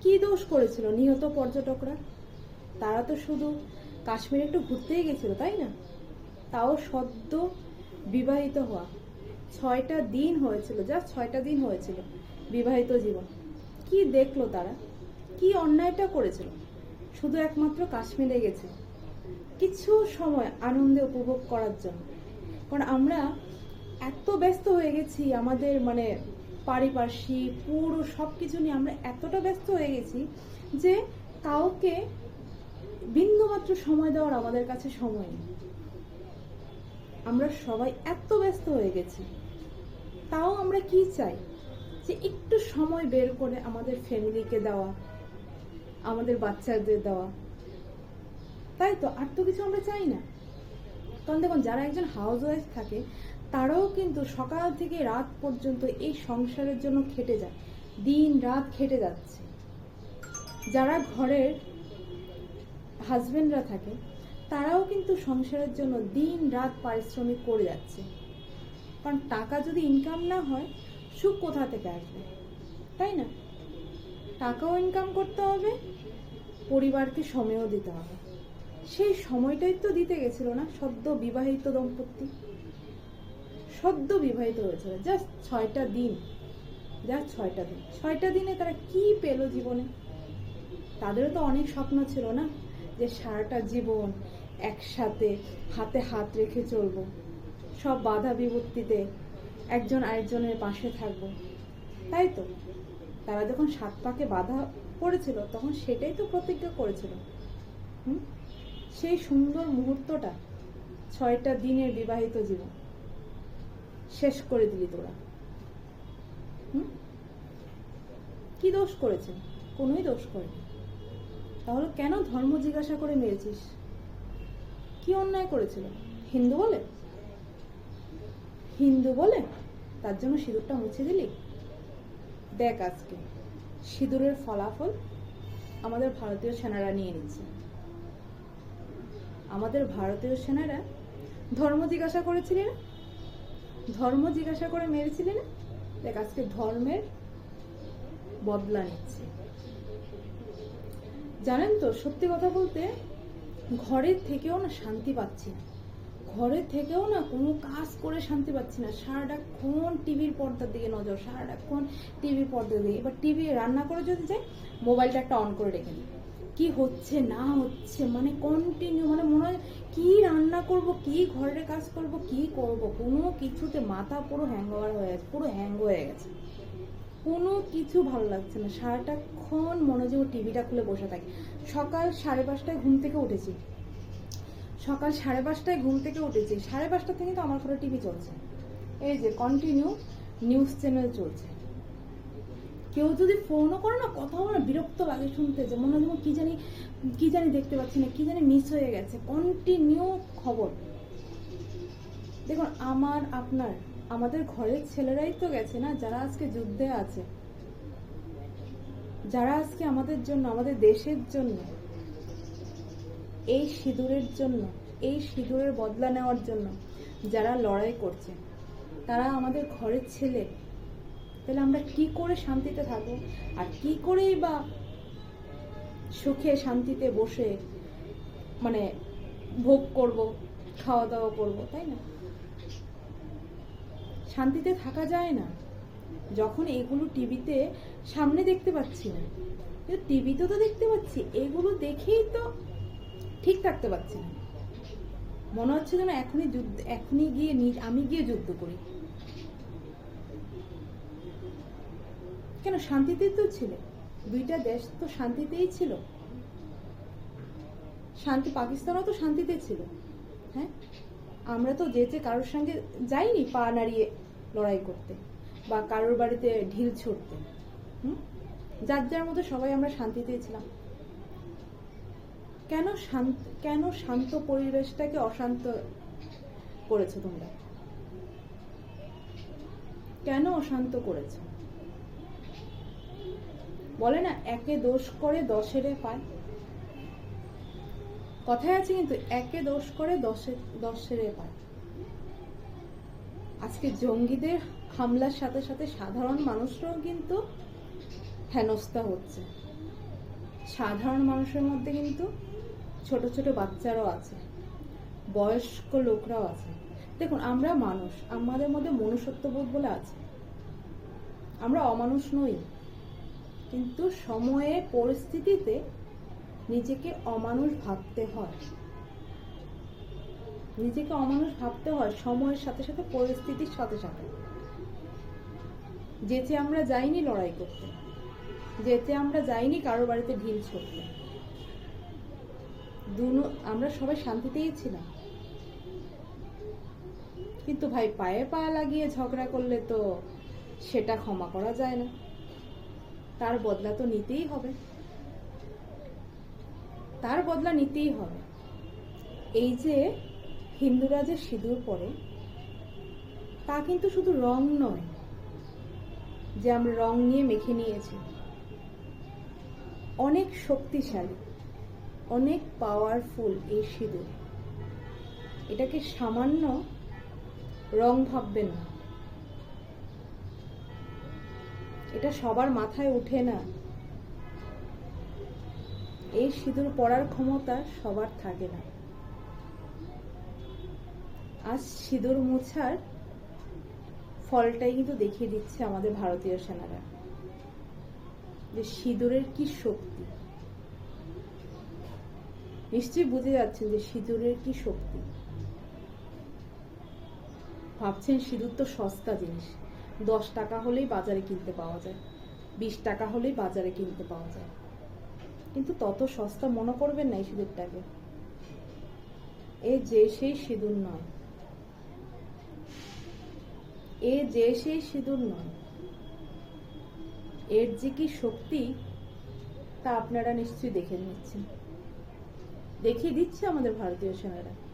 কি দোষ করেছিল? নিহত পর্যটকরা? তারা তো শুধু কাশ্মীরে একটু ঘুরতেই গেছিল, তাই না? তাও সদ্য বিবাহিত হওয়া। ছয়টা দিন হয়েছিল, জাস্ট ছয়টা দিন হয়েছিল বিবাহিত জীবন। কি দেখল তারা? কি অন্যায়টা করেছিল? শুধু একমাত্র কাশ্মীরে গেছে। কিছু সময় আনন্দে উপভোগ করার জন্য। কারণ আমরা এত ব্যস্ত হয়ে গেছি, আমাদের মানে পারিপার্শ্বিক, পুরো সব কিছু নিয়ে আমরা এতটা ব্যস্ত হয়ে গেছি যে কাউকে বিন্দুমাত্র সময় দেওয়ার আমাদের কাছে সময় নেই। আমরা সবাই এত ব্যস্ত হয়ে গেছি। তাও আমরা কি চাই? যে একটু সময় বের করে আমাদের ফ্যামিলিকে দেওয়া, আমাদের বাচ্চাদের দেওয়া। তাই তো, আর তো কিছু আমরা চাই না। কারণ দেখুন, যারা একজন হাউস ওয়াইফ থাকে, তারাও কিন্তু সকাল থেকে রাত পর্যন্ত এই সংসারের জন্য খেটে যায়। দিন রাত খেটে যাচ্ছে। যারা ঘরের হাজবেন্ডরা থাকে, তারাও কিন্তু সংসারের জন্য দিন রাত পারিশ্রমিক করে যাচ্ছে। কারণ টাকা যদি ইনকাম না হয়, সুখ কোথা থেকে আসবে? তাই না? টাকাও ইনকাম করতে হবে, পরিবারকে সময়ও দিতে হবে। সেই সময়টাই তো দিতে গেছিল না, সদ্য বিবাহিত দম্পতি। সদ্য বিবাহিত হয়েছিল জাস্ট ছয়টা দিন জাস্ট ছয়টা দিন। ছয়টা দিনে তারা কি পেল জীবনে? তাদেরও তো অনেক স্বপ্ন ছিল না যে সারাটা জীবন একসাথে হাতে হাত রেখে চলবো। সব বাধা বিপত্তিতে একজন আরেকজনের পাশে থাকব। তাই তো? তারা যখন সাত পাকে বাধা পড়েছিল, তখন সেটাই তো প্রতিজ্ঞা করেছিল। হুম? সেই সুন্দর মুহূর্তটা ছয়টা দিনের বিবাহিত জীবন। শেষ করে দিলি তোরা। কি দোষ করেছে কোনোই দোষ করেনি। তাহলে কেন ধর্ম জিজ্ঞাসা করে মেরেছিস? কি অন্যায় করেছিল? হিন্দু বলে? হিন্দু বলে? তার জন্য সিঁদুরটা মুছে দিলি? দেখ আজকে সিঁদুরের ফলাফল আমাদের ভারতীয় সেনারা নিয়ে নিচ্ছে। আমাদের ভারতীয় সেনারা ধর্ম জিজ্ঞাসা করেছিলেন? ধর্ম জিজ্ঞাসা করে মেরেছিলেন? দেখ, আজকে ধর্মের বদলা নিচ্ছে। জানেন তো, সত্যি কথা বলতে ঘরের থেকেও না শান্তি পাচ্ছি না। ঘরের থেকেও না কোনো কাজ করে শান্তি পাচ্ছি না। সারাটাক্ষণ টিভির পর্দার দিকে নজর সারাটাক্ষণ টিভির পর্দার দিকে। এবার টিভি রান্না করে যদি যাই, মোবাইলটা একটা অন করে রেখে দিই। কি হচ্ছে, না হচ্ছে মানে কন্টিনিউ মানে মনে হয় কি রান্না করব, কি ঘরের কাজ করব, কি করব, কোনো কিছুতে মাথা পুরো হ্যাং ওভার হয়ে গেছে, পুরো হ্যাং হয়ে গেছে। কোনো কিছু ভালো লাগছে না সারাটাক্ষণ মনে হচ্ছে টিভিটা খুলে বসে থাকি। সকাল সাড়ে পাঁচটায় ঘুম থেকে উঠেছি। সকাল সাড়ে পাঁচটায় ঘুম থেকে উঠেছি, সাড়ে পাঁচটা থেকে তো আমার ঘরে টিভি চলছে। এই যে কন্টিনিউ নিউজ চ্যানেল চলছে। কেউ যদি ফোনও করে না কথা বলে না, বিরক্ত লাগে শুনতে যে, মনে হয় কি জানি কি জানি দেখতে পাচ্ছি না, কি জানি মিস হয়ে গেছে। কন্টিনিউ খবর। দেখুন, আমার, আপনার, আমাদের ঘরের ছেলেরাই তো গেছে না, যারা আজকে যুদ্ধে আছে। যারা আজকে আমাদের জন্য, আমাদের দেশের জন্য, এই সিঁদুরের জন্য, এই সিঁদুরের বদলা নেওয়ার জন্য, যারা লড়াই করছে, তারা আমাদের ঘরের ছেলে তাহলে আমরা কি করে শান্তিতে থাকব? আর কি করেই বা সুখে শান্তিতে বসে মানে ভোগ করব খাওয়া দাওয়া করব, তাই না? শান্তিতে থাকা যায় না। যখন এগুলো টিভিতে সামনে দেখতে পাচ্ছি না টিভিতে তো দেখতে পাচ্ছি, এগুলো দেখেই তো ঠিক থাকতে পারছি না। মনে হচ্ছে যেন এখনই যুদ্ধ, এখনই গিয়ে আমি গিয়ে যুদ্ধ করি। কেন শান্তিতে তো ছিল? দুইটা দেশ তো শান্তিতেই ছিল। শান্তি, পাকিস্তানও তো শান্তিতে ছিল। হ্যাঁ? আমরা তো যেতে কারোর সঙ্গে যাইনি পা নাড়িয়ে লড়াই করতে বা কারোর বাড়িতে ঢিল ছুটতে যার যার মতো সবাই আমরা শান্তিতেই ছিলাম। কেন শান্ত কেন শান্ত পরিবেশটাকে অশান্ত করেছ তোমরা? কেন অশান্ত করেছ? বলে না, একে দোষ করে দশেরে পায়। কথায় আছে কিন্তু, একে দোষ করে দশে, দশেরে পায়। আজকে জঙ্গিদের হামলার সাথে সাথে সাধারণ মানুষরাও কিন্তু হেনস্থা হচ্ছে। সাধারণ মানুষের মধ্যে কিন্তু ছোট ছোট বাচ্চারাও আছে, বয়স্ক লোকরাও আছে। দেখুন, আমরা মানুষ, আমাদের মধ্যে মনুষ্যত্ববোধ বলে আছে। আমরা অমানুষ নই। কিন্তু সময়ে পরিস্থিতিতে নিজেকে অমানুষ ভাবতে হয়। নিজেকে অমানুষ ভাবতে হয় সময়ের সাথে সাথে, পরিস্থিতির সাথে সাথে। যেতে আমরা যাইনি লড়াই করতে। যেতে আমরা যাইনি কারও বাড়িতে ঢিল ছড়তে। আমরা সবাই শান্তিতেই ছিলাম। কিন্তু ভাই পায়ে পা লাগিয়ে ঝগড়া করলে তো সেটা ক্ষমা করা যায় না। তার বদলা তো নিতেই হবে। তার বদলা নিতেই হবে। এই যে হিন্দুরা যে সিঁদুর পরে, তা কিন্তু শুধু রং নয়, যে আমরা রং নিয়ে মেখে নিয়েছি। অনেক শক্তিশালী, অনেক পাওয়ারফুল এই সিঁদুর। এটাকে সামান্য রং ভাববেন না। এটা সবার মাথায় ওঠে না। এই সিঁদুর পরার ক্ষমতা সবার থাকে না। আজ সিঁদুর মোছার ফলটাই কিন্তু দেখিয়ে দিচ্ছে আমাদের ভারতীয় সেনারা। যে সিঁদুরের কি শক্তি। নিশ্চয়ই বুঝে যাচ্ছেন যে সিঁদুরের কি শক্তি। ভাবছেন সিঁদুর তো সস্তা জিনিস। দশ টাকা হলেই বাজারে কিনতে পাওয়া যায়, বিশ টাকা হলেই বাজারে কিনতে পাওয়া যায়। কিন্তু তত সস্তা মনে করবেন না এই সিঁদুরটাকে। এ যে সেই সিঁদুর নয়। এ যে সেই সিঁদুর নয়। এর যে কি শক্তি, তা আপনারা নিশ্চয়ই দেখে নিচ্ছেন। দেখিয়ে দিচ্ছে আমাদের ভারতীয় সেনারা।